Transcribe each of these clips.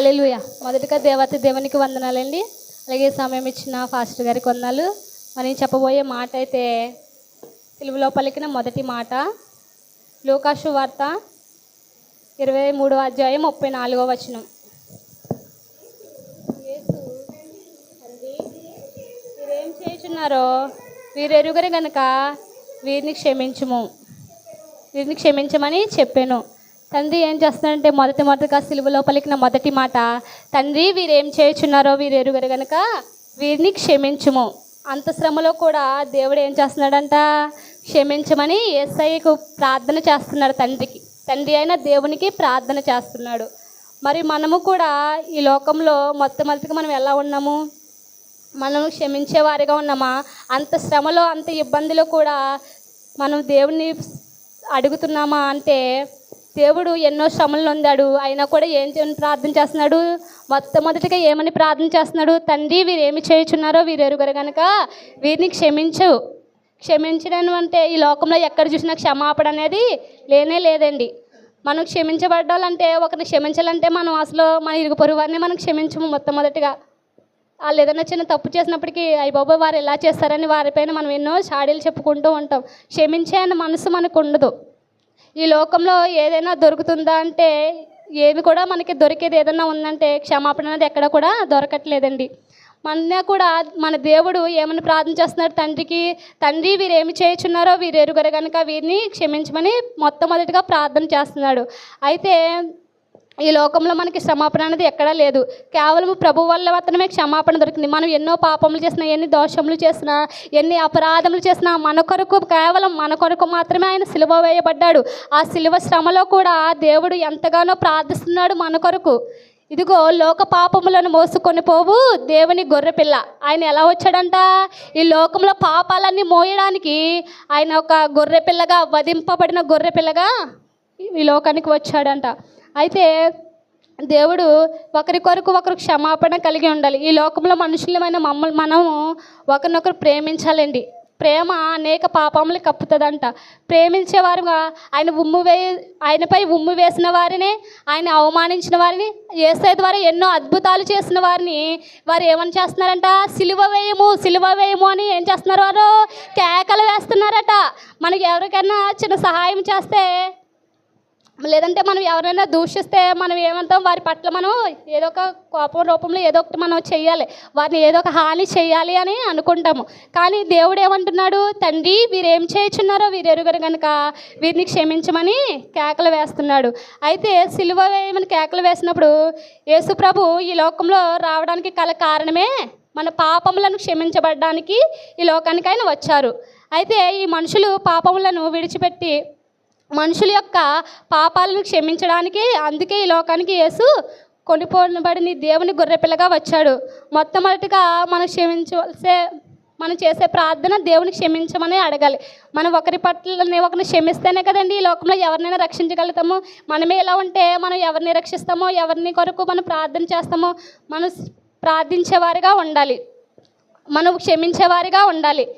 Hallelujah మొదటగా దేవత దేవునికి వందనాలండి. అలాగే సమయం ఇచ్చిన ఫాస్టర్ గారికి వందనాలు మరి చెప్పబోయే మాట అయితే తెలుగులో పలికిన మొదటి మాట. లోకాశు వార్త ఇరవై మూడవ అధ్యాయం ముప్పై నాలుగో వచనం. మీరేం చేస్తున్నారో వీరెరుగురు గనక వీరిని క్షమించము. వీరిని క్షమించమని చెప్పాను. తండ్రి ఏం చేస్తున్నాడంటే మొదటి మొదటిగా సిలువలో పలికిన మొదటి మాట తండ్రి వీరేం చేయుచున్నారో వీరు ఎరుగరు గనక వీరిని క్షమించుము. అంత శ్రమలో కూడా దేవుడు ఏం చేస్తున్నాడంట క్షమించమని ఏసఐకు ప్రార్థన చేస్తున్నాడు తండ్రికి. తండ్రి అయిన దేవునికి ప్రార్థన చేస్తున్నాడు. మరి మనము కూడా ఈ లోకంలో మొట్టమొదటిగా మనం ఎలా ఉన్నాము? మనం క్షమించేవారిగా ఉన్నామా? అంత శ్రమలో అంత ఇబ్బందిలో కూడా మనం దేవుని అడుగుతున్నామా అంటే దేవుడు ఎన్నో శ్రమలు నొందాడు. అయినా కూడా ఏం చేయని ప్రార్థన చేస్తున్నాడు. మొట్టమొదటిగా ఏమని ప్రార్థన చేస్తున్నాడు? తండ్రి వీరు ఏమి చేయుచున్నారో వీరు ఎరుగరు కనుక వీరిని క్షమించు. క్షమించడం అంటే ఈ లోకంలో ఎక్కడ చూసినా క్షమాపణ అనేది లేనే లేదండి. మనం క్షమించబడ్డాలంటే ఒకరిని క్షమించాలంటే మనం అసలు మన ఇరుగు పొరుగు వారిని మనం క్షమించము మొట్టమొదటిగా. వాళ్ళు ఏదైనా చిన్న తప్పు చేసినప్పటికీ అయ్యి బాబోయ్ వారు ఎలా చేస్తారని వారిపైన మనం ఎన్నో షాడీలు చెప్పుకుంటూ ఉంటాం. క్షమించే అన్న మనసు మనకు ఉండదు. ఈ లోకంలో ఏదైనా దొరుకుతుందా అంటే ఏమి కూడా మనకి దొరికేది ఏదైనా ఉందంటే క్షమాపణ అనేది ఎక్కడ కూడా దొరకట్లేదండి. మన కూడా మన దేవుడు ఏమని ప్రార్థన చేస్తున్నాడు? తండ్రికి తండ్రి వీరు ఏమి చేయుచున్నారో వీరు ఎరుగరు కనుక వీరిని క్షమించమని మొట్టమొదటిగా ప్రార్థన చేస్తున్నాడు. అయితే ఈ లోకంలో మనకి క్షమాపణ అనేది ఎక్కడా లేదు. కేవలం ప్రభు వల్ల మాత్రమే క్షమాపణ దొరికింది. మనం ఎన్నో పాపములు చేసినా ఎన్ని దోషములు చేసినా ఎన్ని అపరాధములు చేసినా మన కొరకు కేవలం మన కొరకు మాత్రమే ఆయన సిలువ వేయబడ్డాడు. ఆ సిలువ శ్రమలో కూడా దేవుడు ఎంతగానో ప్రార్థిస్తున్నాడు మన కొరకు. ఇదిగో లోక పాపములను మోసుకొని పోవు దేవుని గొర్రెపిల్ల ఆయన ఎలా వచ్చాడంట? ఈ లోకంలో పాపాలన్నీ మోయడానికి ఆయన ఒక గొర్రెపిల్లగా వధింపబడిన గొర్రెపిల్లగా ఈ లోకానికి వచ్చాడంట. అయితే దేవుడు ఒకరి కొరకు ఒకరు క్షమాపణ కలిగి ఉండాలి. ఈ లోకంలో మనుషులమైన మమ్మల్ని మనము ఒకరినొకరు ప్రేమించాలండి. ప్రేమ అనేక పాపములు కప్పుతుందంట. ప్రేమించేవారుగా ఆయన ఉమ్ము వే ఆయనపై ఉమ్ము వేసిన వారిని ఆయన అవమానించిన వారిని ఏసై ద్వారా ఎన్నో అద్భుతాలు చేసిన వారిని వారు ఏమని చేస్తున్నారంట? సిలువ వేయము సిలువ వేయము అని ఏం చేస్తున్నారు వారు? కేకలు వేస్తున్నారట. మనకి ఎవరికైనా చిన్న సహాయం చేస్తే లేదంటే మనం ఎవరైనా దూషిస్తే మనం ఏమంటాం? వారి పట్ల మనం ఏదో ఒక కోపం రూపంలో ఏదో ఒకటి మనం చేయాలి. వారిని ఏదో ఒక హాని చేయాలి అని అనుకుంటాము. కానీ దేవుడు ఏమంటున్నాడు? తండ్రి వీరు ఏం చేయుచున్నారో వీరు ఎరుగరు కనుక వీరిని క్షమించమని కేకలు వేస్తున్నాడు. అయితే సిలువ వేయమని కేకలు వేసినప్పుడు యేసు ప్రభు ఈ లోకంలో రావడానికి కల కారణమే మన పాపములను క్షమించబడడానికి ఈ లోకానికి ఆయన వచ్చారు. అయితే ఈ మనుషులు పాపములను విడిచిపెట్టి మనుషుల యొక్క పాపాలను క్షమించడానికి అందుకే ఈ లోకానికి యేసు కొనిపోబడిన దేవుని గొర్రెపిల్లగా వచ్చాడు. మొట్టమొదటిగా మనం క్షమించవలసే మనం చేసే ప్రార్థన దేవుని క్షమించమని అడగాలి. మనం ఒకరి పట్ల ఒకరిని క్షమిస్తేనే కదండి ఈ లోకంలో ఎవరినైనా రక్షించగలుగుతాము. మనమే ఇలా ఉంటే మనం ఎవరిని రక్షిస్తామో ఎవరిని కొరకు మనం ప్రార్థన చేస్తామో మనం ప్రార్థించేవారిగా ఉండాలి. మనం క్షమించేవారిగా ఉండాలి.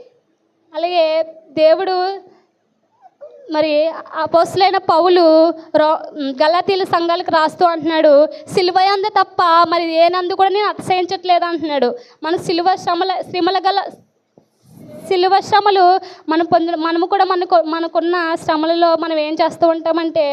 అలాగే దేవుడు మరి అపోస్తులైన పౌలు రో గలతీల సంఘాలకు రాస్తూ అంటున్నాడు సిలువ తప్ప మరి ఏనందు కూడా నేను అతిశయించట్లేదు అంటున్నాడు. మన సిలువ శ్రమల శ్రమల గల సిలువ శ్రమలు మనం పొంద మనము కూడా మనకు మనకున్న శ్రమలలో మనం ఏం చేస్తూ ఉంటామంటే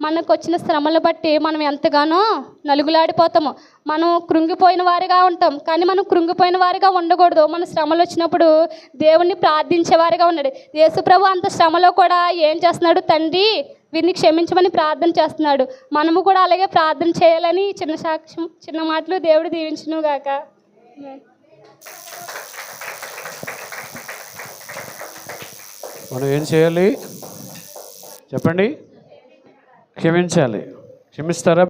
మనకు వచ్చిన శ్రమలు బట్టి మనం ఎంతగానో నలుగులాడిపోతాము. మనం కృంగిపోయిన వారిగా ఉంటాం. కానీ మనం కృంగిపోయిన వారిగా ఉండకూడదు. మన శ్రమలు వచ్చినప్పుడు దేవుణ్ణి ప్రార్థించేవారిగా ఉన్నాడు యేసుప్రభు అంత శ్రమలో కూడా ఏం చేస్తున్నాడు? తండ్రి వీరిని క్షమించమని ప్రార్థన చేస్తున్నాడు. మనము కూడా అలాగే ప్రార్థన చేయాలని చిన్న సాక్ష్యం చిన్న మాటలు దేవుడు దీవించును గాక. మనం ఏం చేయాలి? చెప్పండి. క్షమించాలి. క్షమిస్తారా?